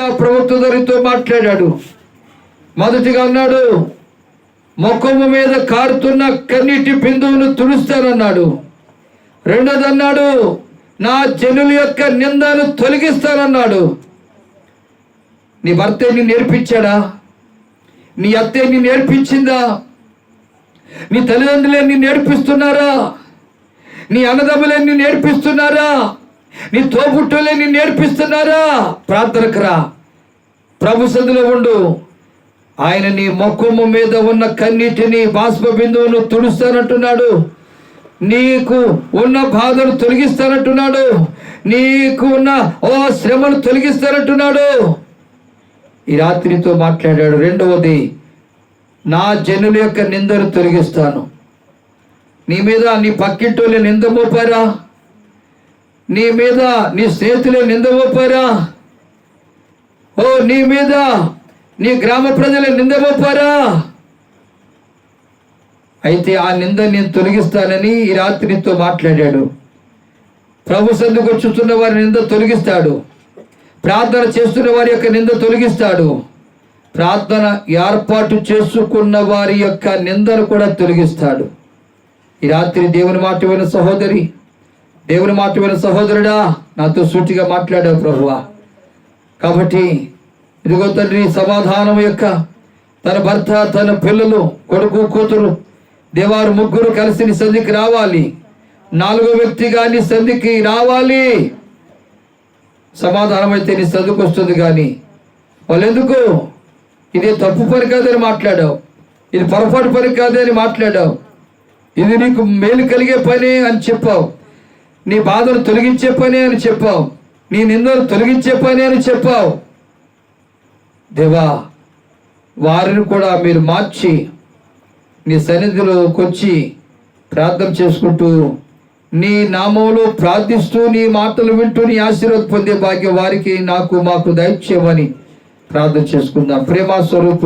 యెషయా ప్రభుత్వ మాట్లాడాడు. మొదటిగా అన్నాడు ముఖము మీద కారుతున్న కన్నీటి బిందువును తుడుస్తానన్నాడు. రెండోది అన్నాడు నా జనుల యొక్క నిందను తొలగిస్తానన్నాడు. నీ భర్త నీ నేర్పించాడా? నీ అత్తే నీ నేర్పించిందా? నీ తల్లిదండ్రులే నీ నేర్పిస్తున్నారా? నీ అన్నదమ్ములే నీ నేర్పిస్తున్నారా? నీ తోబుట్టులే నీ నేర్పిస్తున్నారా? ప్రార్థనకు రా. ప్రభు సందులో ఉండు. ఆయన నీ మొక్కుము మీద ఉన్న కన్నీటిని బాష్ప బిందువును తుడుస్తానంటున్నాడు. నీకు ఉన్న బాధను తొలగిస్తానంటున్నాడు. నీకు ఉన్న ఓ శ్రమను తొలగిస్తానంటున్నాడు. ఈ రాత్రితో మాట్లాడాడు. రెండవది నా జనుల యొక్క నిందను తొలగిస్తాను. నీ మీద నీ పక్కింటోళ్ళే నింద మోపారా? నీ మీద నీ స్నేహితులే నింద మోపారా? ఓ నీ మీద నీ గ్రామ ప్రజలే నింద మోపారా? అయితే ఆ నింద నేను తొలగిస్తానని ఈ రాత్రితో మాట్లాడాడు. ప్రభు సందుకు వచ్చుతున్న వారి నింద తొలగిస్తాడు. ప్రార్థన చేస్తున్న వారి యొక్క నింద తొలగిస్తాడు. ప్రార్థన ఏర్పాటు చేసుకున్న వారి యొక్క నిందను కూడా తొలగిస్తాడు. ఈ రాత్రి దేవుని మాట సహోదరి దేవుని మాట సహోదరుడా నాతో సూటిగా మాట్లాడావు ప్రభువా. కాబట్టి ఇదిగో తండ్రి సమాధానం యొక్క తన భర్త తన పిల్లలు కొడుకు కూతురు దేవారు ముగ్గురు కలిసి నీ సంధికి రావాలి. నాలుగో వ్యక్తిగా నీ సంధికి రావాలి. సమాధానం అయితే నీ సందుకు వస్తుంది కానీ వాళ్ళు ఎందుకు ఇది తప్పు పని కాదని మాట్లాడావు. ఇది పొరపాటు పని కాదని మాట్లాడావు. ఇది నీకు మేలు కలిగే పని అని చెప్పావు. నీ బాధను తొలగించే పని అని చెప్పావు. నీ నిందలు తొలగించే పని అని చెప్పావు. దేవా వారిని కూడా మీరు మార్చి నీ సన్నిధిలోకి వచ్చి ప్రార్థన చేసుకుంటూ నీ నామంలో ప్రార్థిస్తూ నీ మాటలు వింటూ నీ ఆశీర్వాదం పొందే భాగ్యం వారికి నాకు మాకు దయచేయమని ప్రార్థన చేసుకుందాం. ప్రేమ స్వరూపు